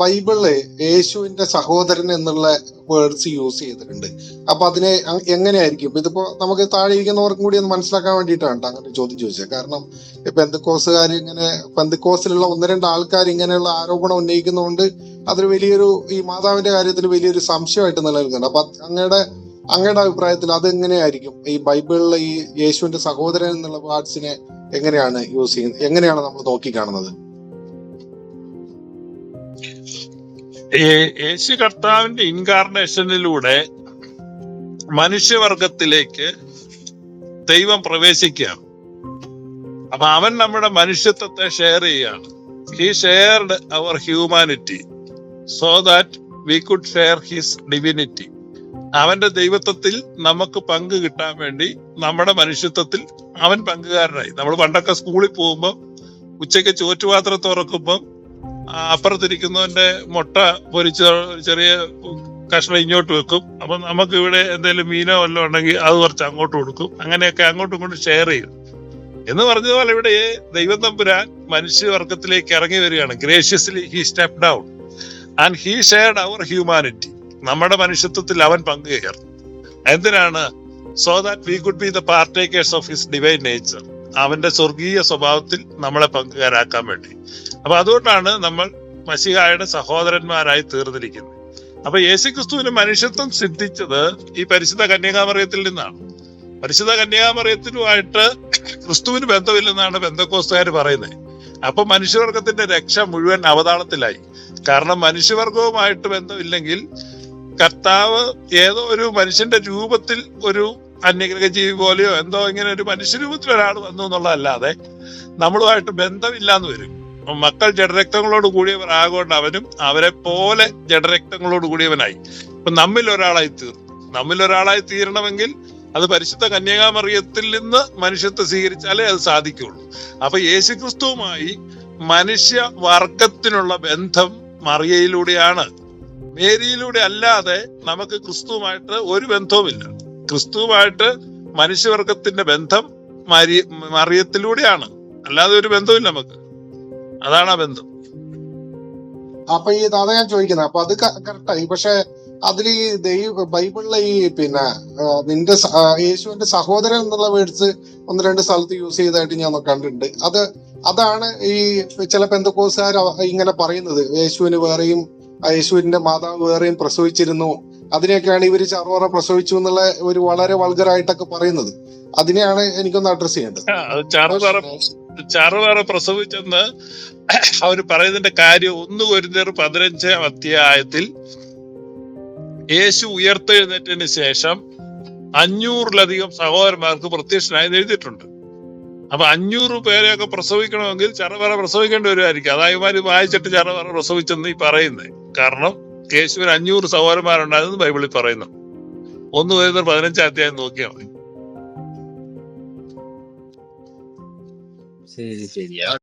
ബൈബിളിൽ യേശുവിന്റെ സഹോദരൻ എന്നുള്ള വേർഡ്സ് യൂസ് ചെയ്തിട്ടുണ്ട്. അപ്പൊ അതിനെ എങ്ങനെയായിരിക്കും? ഇതിപ്പോ നമുക്ക് താഴെ ഇരിക്കുന്നവർക്കും കൂടി ഒന്ന് മനസ്സിലാക്കാൻ വേണ്ടിയിട്ടാണ് ട്ടോ അങ്ങനെ ചോദ്യം ചോദിച്ചത്. കാരണം പെന്തക്കോസുകാർ ഇങ്ങനെ പെന്തക്കോസിലുള്ള ഒന്ന് രണ്ട് ആൾക്കാർ ഇങ്ങനെയുള്ള ആരോപണം ഉന്നയിക്കുന്നതുകൊണ്ട് അതൊരു വലിയൊരു ഈ മാതാവിന്റെ കാര്യത്തിൽ വലിയൊരു സംശയമായിട്ട് നിലനിൽക്കുന്നുണ്ട്. അപ്പൊ അങ്ങയുടെ അങ്ങയുടെ അഭിപ്രായത്തിൽ അത് എങ്ങനെയായിരിക്കും ഈ ബൈബിളിലെ ഈ യേശുവിന്റെ സഹോദരൻ എന്നുള്ള വാർഡ്സിനെ എങ്ങനെയാണ് യൂസ് ചെയ്യുന്നത്? എങ്ങനെയാണ് നമ്മൾ നോക്കിക്കാണുന്നത്? യേ- യേശു കർത്താവിന്റെ ഇൻകാർണേഷനിലൂടെ മനുഷ്യവർഗത്തിലേക്ക് ദൈവം പ്രവേശിക്കുകയാണ്. അപ്പൊ അവൻ നമ്മുടെ മനുഷ്യത്വത്തെ ഷെയർ ചെയ്യാണ് he shared our humanity so that we could share his divinity അവന്റെ ദൈവത്വത്തിൽ നമുക്ക് പങ്ക് കിട്ടാൻ വേണ്ടി നമ്മുടെ മനുഷ്യത്വത്തിൽ അവൻ പങ്കുകാരനായി. നമ്മൾ പണ്ടൊക്കെ സ്കൂളിൽ പോകുമ്പോൾ ഉച്ചയ്ക്ക് ചോറ്റുപാത്രം തുറക്കുമ്പം അപ്പുറത്തിരിക്കുന്നവന്റെ മുട്ട പൊരിച്ച ചെറിയ കഷ്ണം ഇങ്ങോട്ട് വെക്കും. അപ്പൊ നമുക്ക് ഇവിടെ എന്തെങ്കിലും മീനോ വല്ലതും ഉണ്ടെങ്കിൽ അത് കുറച്ച് അങ്ങോട്ട് കൊടുക്കും. അങ്ങനെയൊക്കെ അങ്ങോട്ടും ഇങ്ങോട്ടും ഷെയർ ചെയ്യും. എന്ന് പറഞ്ഞതുപോലെ ഇവിടെ ദൈവം തമ്പുരാൻ മനുഷ്യവർഗത്തിലേക്ക് ഇറങ്ങി വരികയാണ്. Graciously he step down and he shared our humanity നമ്മുടെ മനുഷ്യത്വത്തിൽ അവൻ പങ്കുചേർന്നു. എന്തിനാണ്? So that we could be the partakers of his divine nature അവന്റെ സ്വർഗീയ സ്വഭാവത്തിൽ നമ്മളെ പങ്കുകാരാക്കാൻ വേണ്ടി. അപ്പൊ അതുകൊണ്ടാണ് നമ്മൾ മസിഹായുടെ സഹോദരന്മാരായി തീർന്നിരിക്കുന്നത്. അപ്പൊ യേശുക്രിസ്തുവിന് മനുഷ്യത്വം സിദ്ധിച്ചത് ഈ പരിശുദ്ധ കന്യകാമറിയത്തിൽ നിന്നാണ്. പരിശുദ്ധ കന്യകാമറിയത്തിലുമായിട്ട് ക്രിസ്തുവിന് ബന്ധമില്ലെന്നാണ് ബന്ധക്കോസ്തുകാർ പറയുന്നത്. അപ്പൊ മനുഷ്യവർഗത്തിന്റെ രക്ഷ മുഴുവൻ അവതാളത്തിലായി. കാരണം മനുഷ്യവർഗവുമായിട്ട് ബന്ധമില്ലെങ്കിൽ കർത്താവ് ഏതോ ഒരു മനുഷ്യന്റെ രൂപത്തിൽ ഒരു അന്യഗ്രഹ ജീവി പോലെയോ എന്തോ ഇങ്ങനെ ഒരു മനുഷ്യരൂപത്തിൽ ഒരാൾ വന്നു എന്നുള്ളതല്ലാതെ നമ്മളുമായിട്ട് ബന്ധമില്ലാന്ന് വരും. മക്കൾ ജഡരക്തങ്ങളോട് കൂടിയവർ ആകൊണ്ട് അവനും അവരെ പോലെ ജഡരക്തങ്ങളോട് കൂടിയവനായി. ഇപ്പൊ നമ്മിൽ ഒരാളായി തീർന്നു. നമ്മിൽ ഒരാളായി തീരണമെങ്കിൽ അത് പരിശുദ്ധ കന്യകാമറിയത്തിൽ നിന്ന് മനുഷ്യത്വം സ്വീകരിച്ചാലേ അത് സാധിക്കുള്ളൂ അപ്പൊ യേശുക്രിസ്തുവുമായി മനുഷ്യ വർഗത്തിനുള്ള ബന്ധം മറിയയിലൂടെയാണ്. മേരിയിലൂടെ അല്ലാതെ നമുക്ക് ക്രിസ്തുവുമായിട്ട് ഒരു ബന്ധവുമില്ല. ക്രിസ്തുവുമായിട്ട് മനുഷ്യവർഗത്തിന്റെ ബന്ധം മരി മറിയത്തിലൂടെയാണ്. അല്ലാതെ ഒരു ബന്ധമില്ല നമുക്ക്. അതാണ് ആ ബന്ധം. അപ്പൊ ഈ അതാ ഞാൻ ചോദിക്കുന്നത്. അപ്പൊ അത് കറക്റ്റായി. പക്ഷെ അതിൽ ഈ ദൈവ ബൈബിളിലെ ഈ പിന്നെ നിന്റെ യേശുവിന്റെ സഹോദരൻ എന്നുള്ള വേർഡ്സ് ഒന്ന് രണ്ട് സ്ഥലത്ത് യൂസ് ചെയ്തതായിട്ട് ഞാൻ കണ്ടിട്ടുണ്ട്. അത് അതാണ് ഈ ചില പെന്തക്കോസുകാർ ഇങ്ങനെ പറയുന്നത്. യേശുവിന് വേറെയും യേശുവിന്റെ മാതാവ് വേറെയും പ്രസവിച്ചിരുന്നു. അതിനെയൊക്കെയാണ് ഇവർ ചറുവറ പ്രസവിച്ചു എന്നുള്ള ഒരു വളരെ വൾഗറായിട്ടൊക്കെ പറയുന്നത്. അതിനെയാണ് എനിക്കൊന്ന് അഡ്രസ് ചെയ്യേണ്ടത്. ചാറുപാറ പ്രസവിച്ചെന്ന് അവർ പറയുന്നതിന്റെ കാര്യം ഒന്ന് കൊരിന്തർ പതിനഞ്ചാം അധ്യായത്തിൽ യേശു ഉയർത്തെഴുന്നേറ്റതിന് ശേഷം അഞ്ഞൂറിലധികം സഹോദരന്മാർക്ക് പ്രത്യക്ഷനായി എഴുതിയിട്ടുണ്ട്. അപ്പൊ അഞ്ഞൂറ് പേരെയൊക്കെ പ്രസവിക്കണമെങ്കിൽ ചറവറ പ്രസവിക്കേണ്ടി വരുമായിരിക്കും. അതായത് വായിച്ചിട്ട് ചറവറ പ്രസവിച്ചെന്ന് ഈ പറയുന്നത് കാരണം യേശുവിന് അഞ്ഞൂറ് സഹോദരന്മാരുണ്ടായിരുന്നു ബൈബിളിൽ പറയുന്നു. ഒന്ന് വരുന്ന പതിനഞ്ചാം അധ്യായം നോക്കിയാൽ മതി. ശരി ശരി.